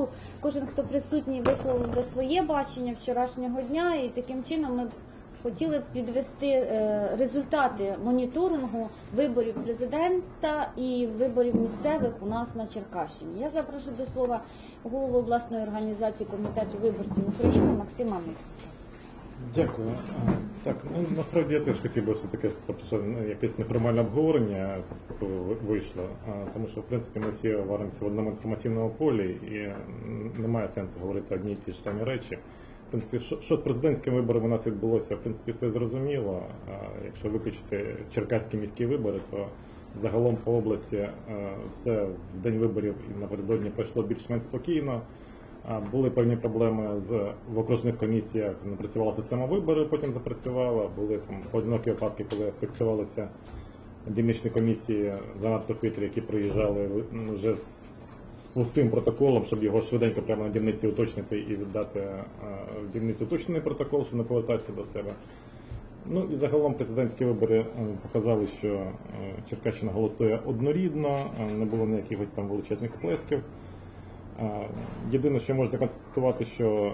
залу. Кожен, хто присутній, висловив би своє бачення вчорашнього дня, і таким чином ми хотіли б підвести е, результати моніторингу виборів президента і виборів місцевих у нас на Черкащині. Я запрошую до слова голову обласної організації комітету виборців України Максима Митка. Дякую. Так, ну насправді я теж хотів би все таке якесь неформальне обговорення вийшло, тому що в принципі ми всі варимося в одному інформаційному полі і немає сенсу говорити одні й ті ж самі речі. В принципі, що, з президентськими виборами у нас відбулося, в принципі, все зрозуміло. Якщо виключити черкаські міські вибори, то загалом по області все в день виборів і напередодні пройшло більш-менш спокійно. Були певні проблеми з в окружних комісіях, не працювала система виборів, потім запрацювала. Були там поодинокі випадки, коли фіксувалися дільничні комісії занадто хитрі, які приїжджали ну, вже з, з пустим протоколом, щоб його швиденько прямо на дільниці уточнити і віддати в дільниці уточнений протокол, щоб не повертатися до себе. Ну і загалом президентські вибори показали, що е, Черкащина голосує однорідно, е, не було ніяких там величезних сплесків. Єдине, що можна констатувати, що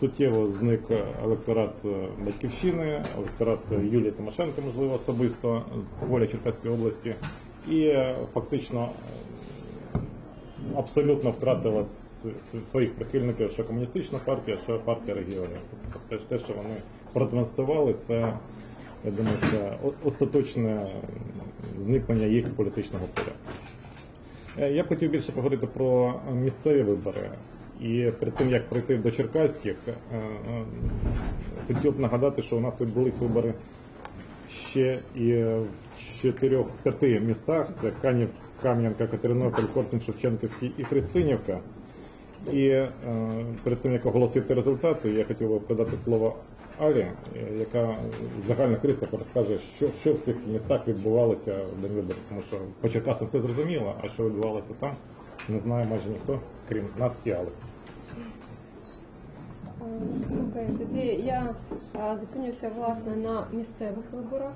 суттєво зник електорат е, Батьківщини, електорат Юлії Тимошенко, можливо, особисто з воля Черкаської області, і е, фактично абсолютно втратила своїх прихильників, що комуністична партія, що партія регіонів. Тобто те, що вони продемонстрували, це я думаю, це остаточне зникнення їх з політичного поля. Е, Я б хотів більше поговорити про місцеві вибори. І перед тим як пройти до черкаських, е, е, хотів б нагадати, що у нас відбулись вибори ще і в чотирьох в п'яти містах: це Канів, Кам'янка, Катеринополь, Корсунь, Шевченківський і Христинівка. І перед тим як оголосити результати, я хотів би передати слово Алі, е, яка загальна криса розкаже, що, що в цих містах відбувалося в день виборів. Тому що по Черкасам все зрозуміло, а що відбувалося там, не знає майже ніхто, крім нас і Али. Окей, тоді я е, зупинюся власне на місцевих виборах.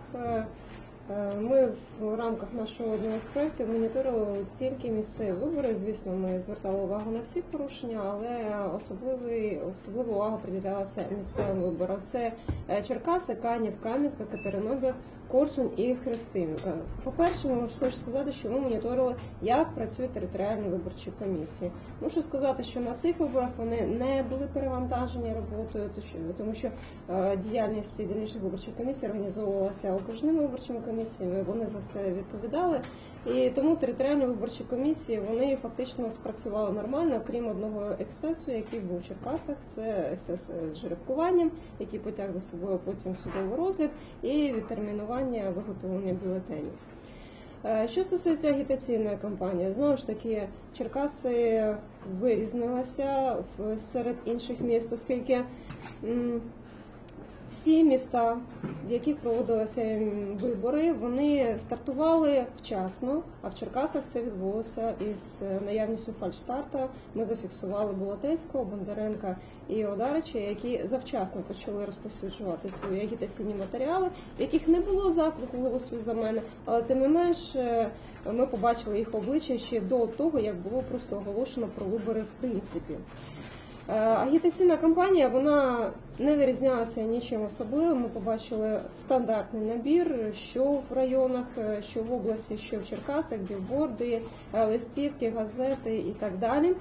Е, Ми в рамках нашого одного з проєктів моніторили тільки місцеві вибори. Звісно, ми звертали увагу на всі порушення, але особливий, особлива увага приділялася місцевим виборам. Це е, Черкаси, Канів, Кам'янка, Катеринобіль, Корсунь і Христинка. По-перше, хочу сказати, що ми моніторили, як працюють територіальні виборчі комісії. Мушу сказати, що на цих виборах вони не були перевантажені роботою, то тому що е, діяльність дільничних виборчих комісій організовувалася окружними виборчими комісіями. Вони за все відповідали. І тому територіальні виборчі комісії вони фактично спрацювали нормально, крім одного ексцесу, який був в Черкасах. Це ексцес з жеребкуванням, який потяг за собою потім судовий розгляд і відтермінування виготовлення бюлетенів. Е, Що стосується агітаційної кампанії, знову ж таки, Черкаси вирізнилися серед інших міст, оскільки всі міста, в яких проводилися вибори, вони стартували вчасно, а в Черкасах це відбулося із е, наявністю фальшстарта. Ми зафіксували Болотецького, Бондаренка і Одарича, які завчасно почали розповсюджувати свої агітаційні матеріали, в яких не було заклику голосуй за мене, але тим не менш е, ми побачили їх обличчя ще до того, як було просто оголошено про вибори в принципі. Е, Агітаційна кампанія вона не вирізнялася нічим особливим. Ми побачили стандартний набір, що в районах, е, що в області, що в Черкасах, білборди, е, листівки, газети і так далі.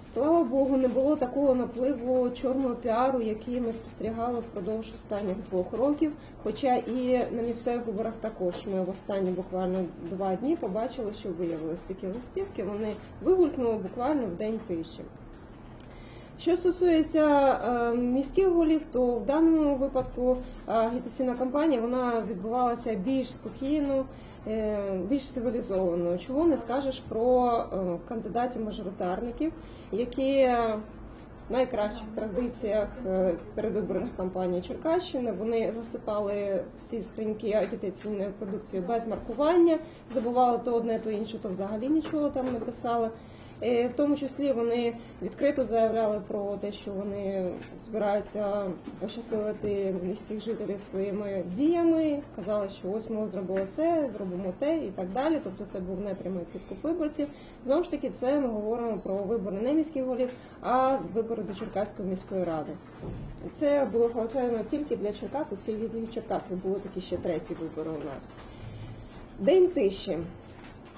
Слава Богу, не було такого напливу чорного піару, який ми спостерігали впродовж останніх двох років. Хоча і на місцевих виборах також ми в останні буквально два дні побачили, що виявилися такі листівки. Вони вигулькнули буквально в день тиші. Що стосується е, міських голів, то в даному випадку е, агітаційна кампанія вона відбувалася більш спокійно, е, більш цивілізовано. Чого не скажеш про кандидатів-мажоритарників, які в найкращих традиціях передвиборних кампаній Черкащини вони засипали всі скриньки агітаційної продукції без маркування, забували то одне, то інше, то взагалі нічого там не писали. Е, В тому числі вони відкрито заявляли про те, що вони збираються ощасливити міських жителів своїми діями. Казали, що ось ми зробили це, зробимо те і так далі. Тобто це був непрямий підкуп виборців. Знову ж таки, це ми говоримо про вибори не міських голів, а вибори до Черкаської міської ради. Це було характерно тільки для Черкас, оскільки в Черкасах були такі ще треті вибори у нас. День тиші.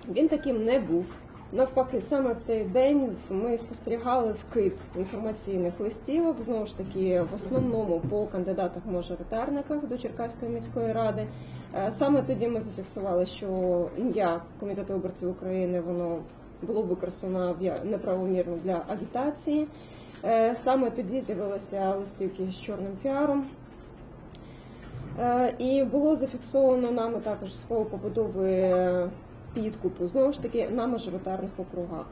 Він таким не був. Навпаки, саме в цей день ми спостерігали вкид інформаційних листівок, знову ж таки, в основному по кандидатах-мажоритарниках до Черкаської міської ради. Е, Саме тоді ми зафіксували, що ім'я Комітету виборців України воно було використано неправомірно для агітації. Е, Саме тоді з'явилися листівки з чорним піаром. Е, І було зафіксовано нами також спробу побудови підкупу, знову ж таки, на мажоритарних округах.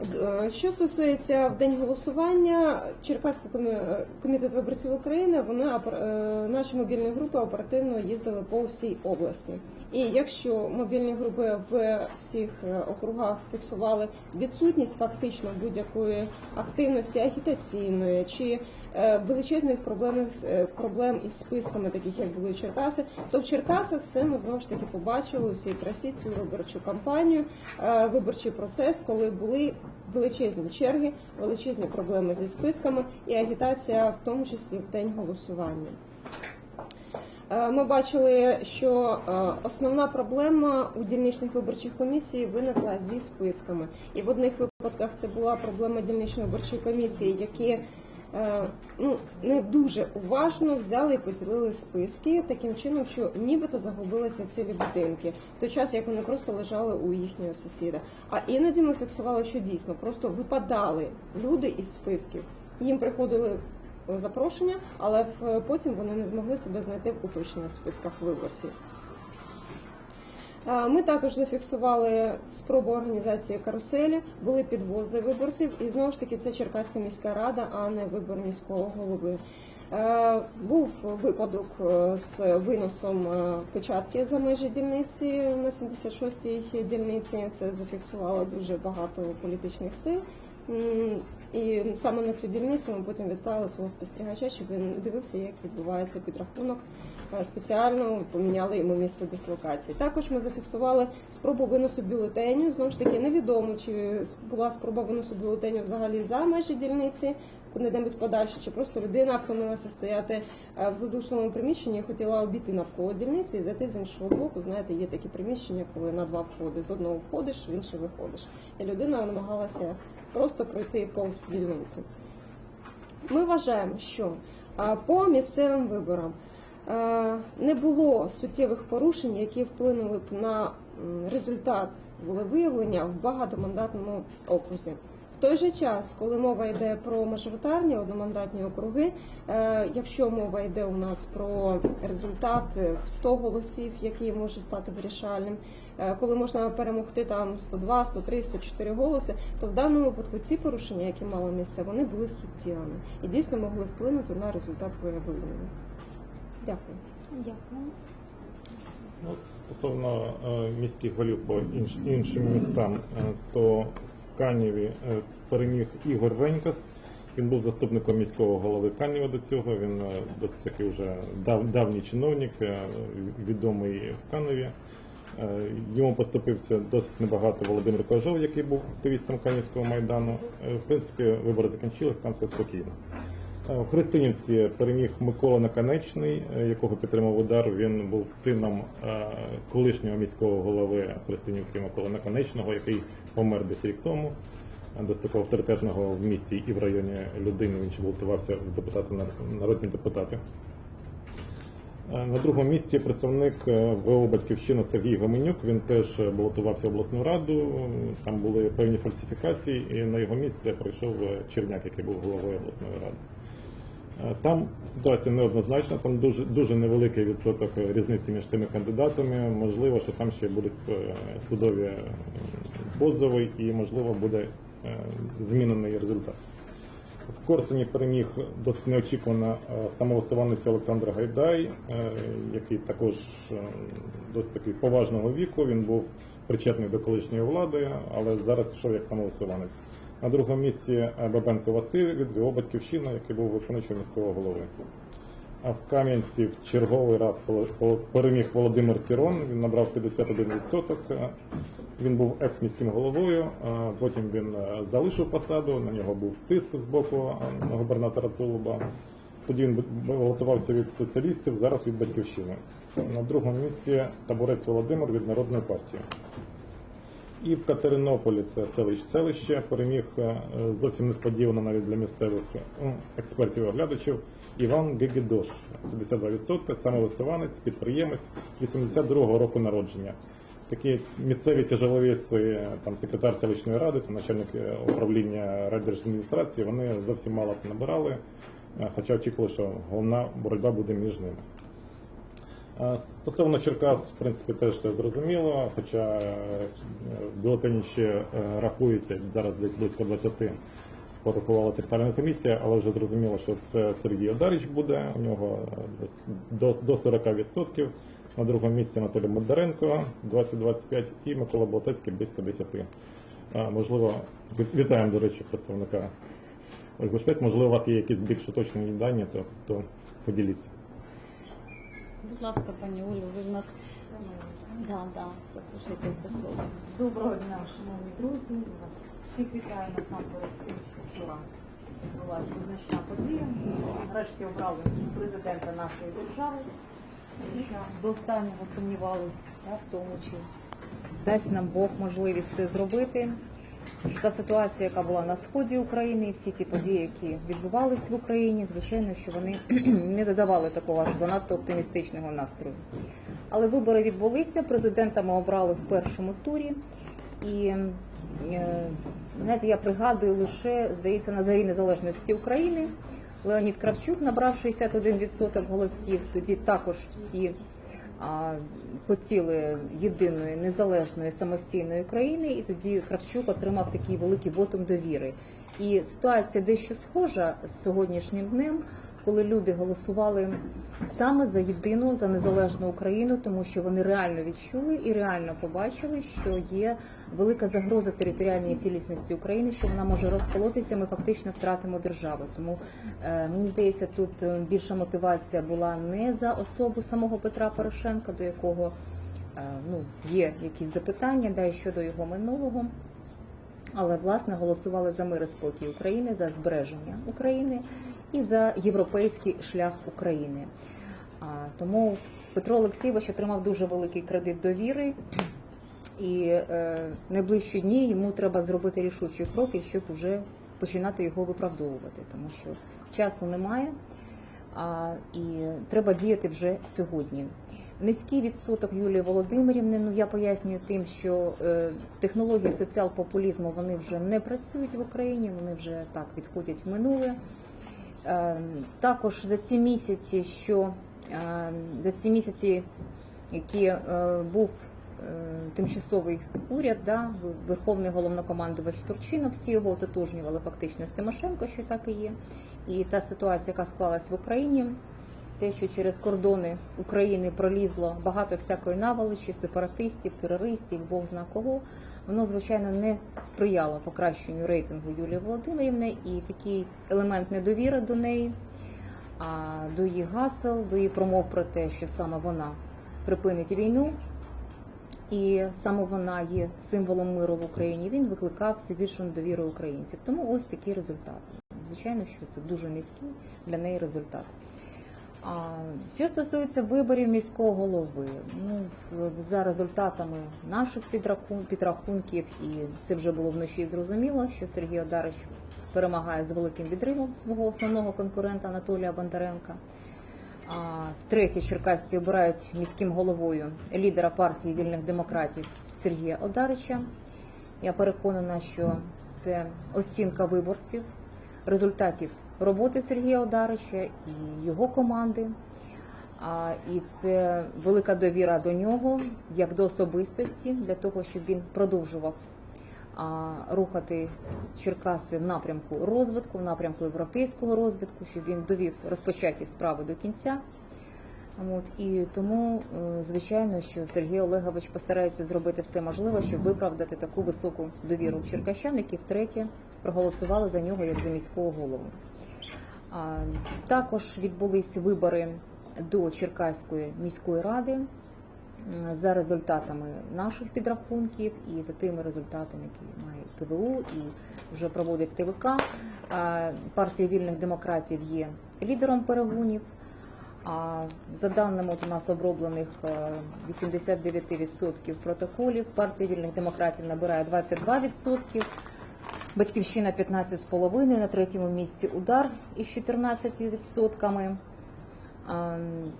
Е, Що стосується в день голосування, Черкаський е, комітет виборців України, опер- е, наші мобільні групи оперативно їздили по всій області. І якщо мобільні групи в всіх округах фіксували відсутність фактично будь-якої активності агітаційної чи величезних проблем, проблем із списками, таких як були Черкаси, то в Черкасах все ми знову ж таки побачили у всій трасі цю виборчу кампанію, виборчий процес, коли були величезні черги, величезні проблеми зі списками і агітація, в тому числі в день голосування. Е, Ми бачили, що е, основна проблема у дільничних виборчих комісій виникла зі списками. І в одних випадках це була проблема дільничної виборчої комісії, які ну, не дуже уважно взяли і поділили списки таким чином, що нібито загубилися цілі будинки, в той час як вони просто лежали у їхнього сусіда. А іноді ми фіксували, що дійсно просто випадали люди із списків. Їм приходили запрошення, але потім вони не змогли себе знайти в уточнених списках виборців. Ми також зафіксували спробу організації каруселі, були підвози виборців, і знову ж таки це Черкаська міська рада, а не вибор міського голови. Е, Був випадок е, з виносом е, печатки за межі дільниці на 76-й дільниці. Це зафіксувало дуже багато політичних сил. І саме на цю дільницю ми потім відправили свого спостерігача, щоб він дивився, як відбувається підрахунок. Е, Спеціально поміняли йому місце дислокації. Також ми зафіксували спробу виносу бюлетеню. Знову ж таки, невідомо, чи була спроба виносу бюлетеню взагалі за межі дільниці, куди-небудь подальше, чи просто людина втомилася стояти е, в задушному приміщенні і хотіла обійти навколо дільниці і зайти з іншого боку. Знаєте, є такі приміщення, коли на два входи. З одного входиш, в інший виходиш. І людина намагалася просто пройти повз дільницю. Ми вважаємо, що по місцевим виборам не було суттєвих порушень, які вплинули б на результат волевиявлення в багатомандатному окрузі. Той же час, коли мова йде про мажоритарні одномандатні округи, е, якщо мова йде у нас про результат в 100 голосів, який може стати вирішальним, е, коли можна перемогти там 102, 103, 104 голоси, то в даному випадку ці порушення, які мали місце, вони були суттєвими і дійсно могли вплинути на результат виявлення. Дякую. Дякую. Ну, стосовно е, міських голів по інш, іншим містам, е, то Канєві е, переміг Ігор Венькас. Він був заступником міського голови Канєва до цього. Він е, досить таки вже дав, давній чиновник, е, відомий в Каневі. Йому поступився досить небагато Володимир Кожов, який був активістом Канівського майдану. В принципі, вибори закінчились, там все спокійно. В Христинівці переміг Микола Наконечний, е, якого підтримав удар. Він був сином колишнього міського голови Христинівки Миколи Наконечного, який помер десь рік тому. Досить такого авторитетного в місті і в районі людини. Він ще балотувався в депутати народні депутати. Е, На другому місці представник е, ВО Батьківщина Сергій Гоменюк. Він теж балотувався в обласну раду. Там були певні фальсифікації, і на його місце прийшов е, Черняк, який був головою обласної ради. Е, Там ситуація неоднозначна, там дуже дуже невеликий відсоток різниці між тими кандидатами. Можливо, що там ще будуть е, судові е, позови, і можливо буде змінений результат. В Корсуні переміг досить неочікувано самовисуванець Олександр Гайдай, який також досить таки поважного віку. Він був причетний до колишньої влади, але зараз йшов як самовисуванець. На другому місці е, Бабенко Василь від його батьківщина, який був виконуючим міського голови. А в Кам'янці в черговий раз переміг Володимир Тірон. Він набрав 51%. Е, Він був екс-міським головою. е, Потім він залишив посаду. На нього був тиск з боку губернатора Тулуба. Тоді він балотувався від соціалістів, зараз від батьківщини. На другому місці таборець Володимир від народної партії. І в Катеринополі це селище селище переміг е, зовсім несподівано навіть для місцевих е, експертів і оглядачів Іван Гегедош, 52%, самовисуванець, підприємець 82-го року народження. Такі місцеві тяжеловіси, е, там секретар селищної ради, там начальник управління райдержадміністрації, вони зовсім мало набирали, хоча очікували, що головна боротьба буде між ними. Е, Стосовно Черкас, в принципі, теж все зрозуміло, хоча е, бюлетені ще е, рахується, зараз десь близько 20 порахувала територіальна комісія, але вже зрозуміло, що це Сергій Одарич буде, у нього до, до 40%. На другому місці Анатолій Бондаренко 20-25 і Микола Болтецький близько 10. Е, Можливо, вітаємо, до речі, представника Ольги Шпець. Можливо, у вас є якісь більш уточнені дані, то, то поділіться. Будь ласка, пані Олю, ви в нас да, да, запрошуйтесь до слова. Доброго дня, шановні друзі. Вас всіх вітаю насамперед тим, що вчора відбулася визначна подія. І Врешті обрали президента нашої держави. До останнього сумнівалися да, в тому, чи дасть нам Бог можливість це зробити. Та ситуація, яка була на сході України, і всі ті події, які відбувалися в Україні, звичайно, що вони не додавали такого занадто оптимістичного настрою. Але вибори відбулися. Президента ми обрали в першому турі. І е, знаєте, я пригадую лише, здається, на зарі незалежності України. Леонід Кравчук набрав 61% голосів. Тоді також всі хотіли єдиної незалежної самостійної країни, і тоді Кравчук отримав такий великий вотум довіри. І ситуація дещо схожа з сьогоднішнім днем, коли люди голосували саме за єдину за незалежну Україну, тому що вони реально відчули і реально побачили, що є велика загроза територіальній цілісності України, що вона може розколотися. Ми фактично втратимо державу. Тому е, мені здається, тут е, більша мотивація була не за особу самого Петра Порошенка, до якого е, ну є якісь запитання, да і щодо його минулого. Але власне голосували за мир і спокій України, за збереження України і за європейський шлях України. Тому Петро Олексійович отримав дуже великий кредит довіри, і е, найближчі дні йому треба зробити рішучі кроки, щоб вже починати його виправдовувати, тому що часу немає, а, і треба діяти вже сьогодні. Низький відсоток Юлії Володимирівни. Ну я пояснюю тим, що е, технології соціал-популізму вони вже не працюють в Україні, вони вже так відходять в минуле. Е, також за ці місяці, що е, за ці місяці, які е, був тимчасовий уряд, да, верховний головнокомандувач Турчинов, всі його ототожнювали фактично з Тимошенко, що так і є. І та ситуація, яка склалась в Україні, те, що через кордони України пролізло багато всякої навалищі, сепаратистів, терористів, Бог зна кого, воно звичайно не сприяло покращенню рейтингу Юлії Володимирівни і такий елемент недовіри до неї, а до її гасел, до її промов про те, що саме вона припинить війну. І саме вона є символом миру в Україні. Він викликав все більшу недовіру українців. Тому ось такий результат. Звичайно, що це дуже низький для неї результат. Що стосується виборів міського голови, ну за результатами наших підрахунків, і це вже було вночі зрозуміло, що Сергій Одарич перемагає з великим відривом свого основного конкурента Анатолія Бондаренка. Втретє черкасці обирають міським головою лідера партії вільних демократів Сергія Одарича. Я переконана, що це оцінка виборців, результатів роботи Сергія Одарича і його команди. І це велика довіра до нього як до особистості для того, щоб він продовжував рухати Черкаси в напрямку розвитку, в напрямку європейського розвитку, щоб він довів розпочаті справи до кінця. От і тому, е, звичайно, що Сергій Олегович постарається зробити все можливе, щоб виправдати таку високу довіру черкащан, які втретє проголосували за нього як за міського голову. Також відбулись вибори до Черкаської міської ради за результатами наших підрахунків і за тими результатами, які має КВУ і вже проводить ТВК. Партія вільних демократів є лідером перегонів. За даними от у нас оброблених е, 89% протоколів, партія вільних демократів набирає 22%, батьківщина 15,5%, на третьому місці удар із 14%.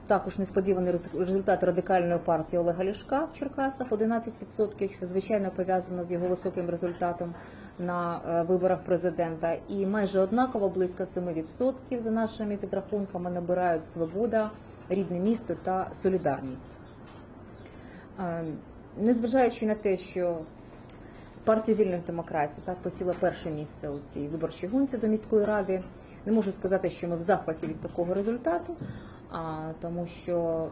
Також несподіваний результат радикальної партії Олега Ляшка в Черкасах 11%, що звичайно пов'язано з його високим результатом на е, виборах президента. І майже однаково близько 7% за нашими підрахунками набирають свобода, рідне місто та солідарність. Незважаючи на те, що партія вільних демократів так посіла перше місце у цій виборчій гонці до міської ради. Не можу сказати, що ми в захваті від такого результату, а, тому що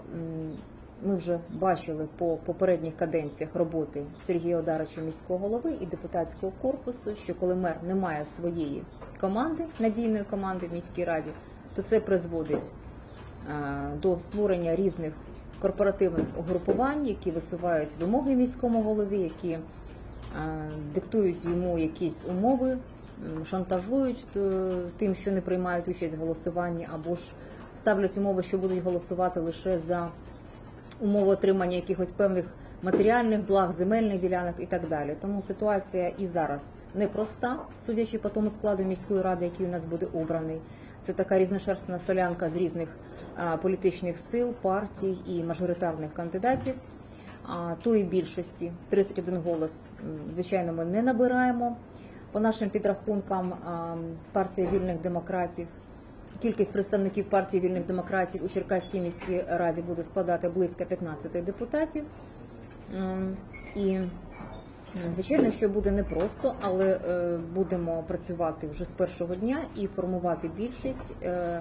ми вже бачили по попередніх каденціях роботи Сергія Одарича міського голови і депутатського корпусу, що коли мер не має своєї команди, надійної команди в міській раді, то це призводить до створення різних корпоративних угрупувань, які висувають вимоги міському голові, які диктують йому якісь умови, шантажують е, тим, що не приймають участь в голосуванні, або ж ставлять умови, що будуть голосувати лише за умови отримання якихось певних матеріальних благ, земельних ділянок і так далі. Тому ситуація і зараз непроста, судячи по тому складу міської ради, який у нас буде обраний. Це така різношерстна солянка з різних а, політичних сил, партій і мажоритарних кандидатів. А, тої більшості 31 голос, звичайно, ми не набираємо. По нашим підрахункам, партія вільних демократів Кількість представників партії вільних демократів у Черкаській міській раді буде складати близько 15 депутатів. І звичайно, що буде непросто, але е, будемо працювати вже з першого дня і формувати більшість. е,